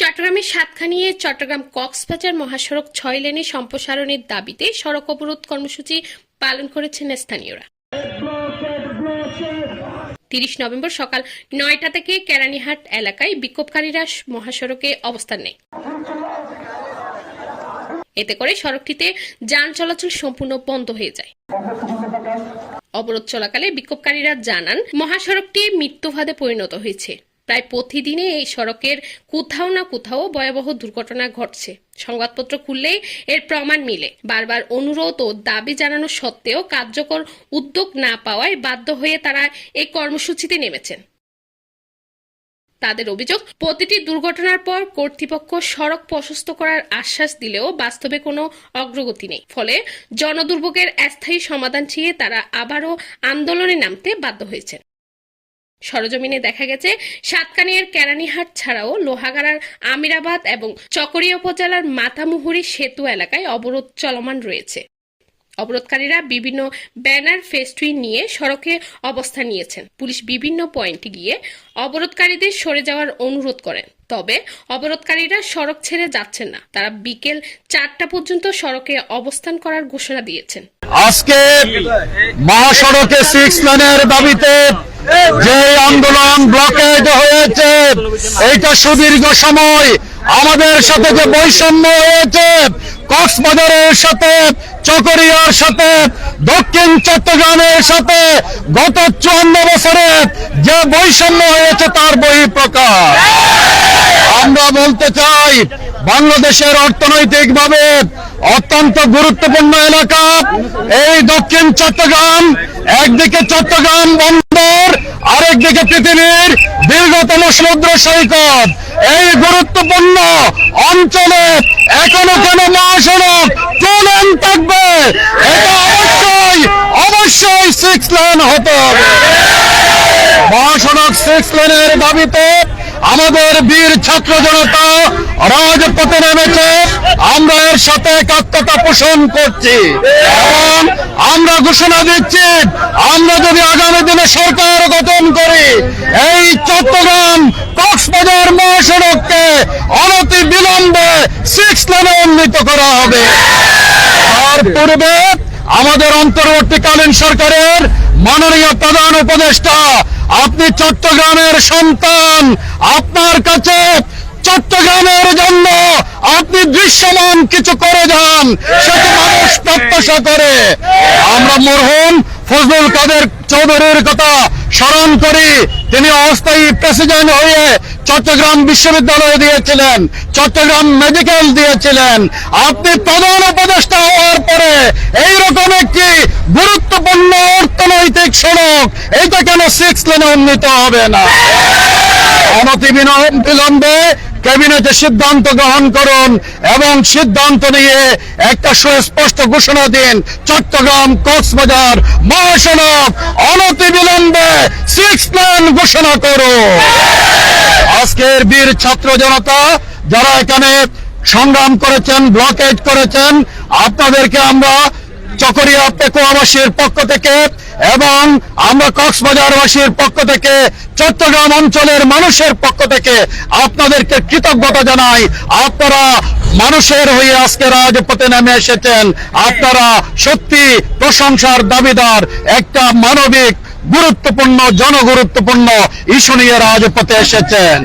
চট্টগ্রামের সাতখানিয়ে চট্টগ্রাম কক্সবাজার মহাসড়ক ছয় লেনে সম্প্রসারণের দাবিতে সড়ক অবরোধ কর্মসূচি পালন করেছেন স্থানীয়রা। তিরিশ নভেম্বর সকাল নয়টা থেকে কেরানীহাট এলাকায় বিক্ষোভকারীরা মহাসড়কে অবস্থান নেয়। এতে করে সড়কটিতে যান চলাচল সম্পূর্ণ বন্ধ হয়ে যায়। অবরোধ চলাকালে বিক্ষোভকারীরা জানান, মহাসড়কটি মৃত্যুভাদে পরিণত হয়েছে। প্রায় প্রতিদিনে এই সড়কের কোথাও না কোথাও ভয়াবহ দুর্ঘটনা ঘটছে। সংবাদপত্র খুললেই এর প্রমাণ মিলে। বারবার অনুরোধ ও দাবি জানানো সত্ত্বেও কার্যকর উদ্যোগ না পাওয়ায় বাধ্য হয়ে তারা এই কর্মসূচিতে নেমেছেন। তাদের অভিযোগ, প্রতিটি দুর্ঘটনার পর কর্তৃপক্ষ সড়ক প্রশস্ত করার আশ্বাস দিলেও বাস্তবে কোনো অগ্রগতি নেই। ফলে জনদুর্ভোগের অস্থায়ী সমাধান চেয়ে তারা আবারও আন্দোলনে নামতে বাধ্য হয়েছেন। সরজমিনে দেখা গেছে, সাতকানিয়ার কেরানীহাট ছাড়াও লোহাগাড়ার আমিরাবাদ এবং চকরিয়া উপজেলার মাথামুহুরি সেতু এলাকায় অবরোধ চলমান রয়েছে। অবরোধকারীরা বিভিন্ন ব্যানার ফেস্টুইন নিয়ে সড়কে অবস্থান নিয়েছেন। পুলিশ বিভিন্ন পয়েন্টে গিয়ে অবরোধকারীদের সরে যাওয়ার অনুরোধ করেন। তবে অবরোধকারীরা সড়ক ছেড়ে যাচ্ছেন না। তারা বিকেল চারটা পর্যন্ত সড়কে অবস্থান করার ঘোষণা দিয়েছেন। আজকে মহাসড়কে সিক্স লেনের দাবিতে আন্দোলন ব্লকেজ হয়েছে। এইটা সুদীর্ঘ সময়। আমাদের সাথে যে বৈষম্য হয়েছে, কক্সবাজারের সাথে, চকরিয়ার সাথে, দক্ষিণ চট্টগ্রামের সাথে, গত চুয়ান্ন বছরে যে বৈষম্য হয়েছে তার বহিঃপ্রকাশ। আমরা বলতে চাই, বাংলাদেশের অর্থনৈতিকভাবে অত্যন্ত গুরুত্বপূর্ণ এলাকা। এই দক্ষিণ চট্টগ্রাম, একদিকে চট্টগ্রাম বন্দর আরেকদিকে পৃথিবীর দীর্ঘতম সমুদ্র সৈকত। এই গুরুত্বপূর্ণ অঞ্চলে এখনও কেন মহাসড়ক চলেন থাকবে? অবশ্যই অবশ্যই সিক্স লেন হতে হবে। মহাসড়ক সিক্স লেনের দাবিতে আমাদের বীর ছাত্র জনতা রাজপথে নেমেছে। আমরা এর সাথে একাত্মতা পোষণ করছি। এবং আমরা ঘোষণা দিচ্ছি, আমরা যদি আগামী দিনে সরকার গঠন করি, এই চট্টগ্রাম কক্সবাজার মহাসড়ককে অনতি বিলম্বে সিক্স লেনে উন্নীত করা হবে। তার পূর্বে আমাদের অন্তর্বর্তীকালীন সরকারের মাননীয় প্রধান উপদেষ্টা, আপনি চট্টগ্রামের সন্তান, আপনার কাছে চট্টগ্রামের জন্য আপনি দৃশ্যমান কিছু করে যান, সেটা মানুষ প্রত্যাশা করে। আমরা মরহুম ফজলুল কাদের চৌধুরীর কথা স্মরণ করি। তিনি অস্থায়ী প্রেসিডেন্ট হয়ে চট্টগ্রাম বিশ্ববিদ্যালয় দিয়েছিলেন, চট্টগ্রাম মেডিকেল দিয়েছিলেন। আপনি প্রধান উপদেষ্টা হওয়ার পরে এইরকম একটি গুরুত্বপূর্ণ অর্থনৈতিক সড়ক, এইটা কেন সিক্স লেনে উন্নীত হবে না? অনতি বিলম্বে ক্যাবিনেটে সিদ্ধান্ত গ্রহণ করুন এবং সিদ্ধান্ত নিয়ে একটা সুস্পষ্ট ঘোষণা দিন। চট্টগ্রাম কক্সবাজার মহাসড়ক অনতি বিলম্বে সিক্স লেন ঘোষণা করুন। আজকের বীর ছাত্র জনতা যারা এখানে সংগ্রাম করেছেন, ব্লকেট করেছেন, আপনাদেরকে আমরা চকরিয়া পেকুয়াবাসীর পক্ষ থেকে এবং আমরা কক্সবাজারবাসীর পক্ষ থেকে চট্টগ্রাম অঞ্চলের মানুষের পক্ষ থেকে আপনাদেরকে কৃতজ্ঞতা জানাই। আপনারা মানুষের হয়ে আজকে রাজপথে নেমে এসেছেন। আপনারা সত্যি প্রশংসার দাবিদার, একটা মানবিক, গুরুত্বপূর্ণ, জনগুরুত্বপূর্ণ ইস্যু নিয়ে রাজপথে এসেছেন।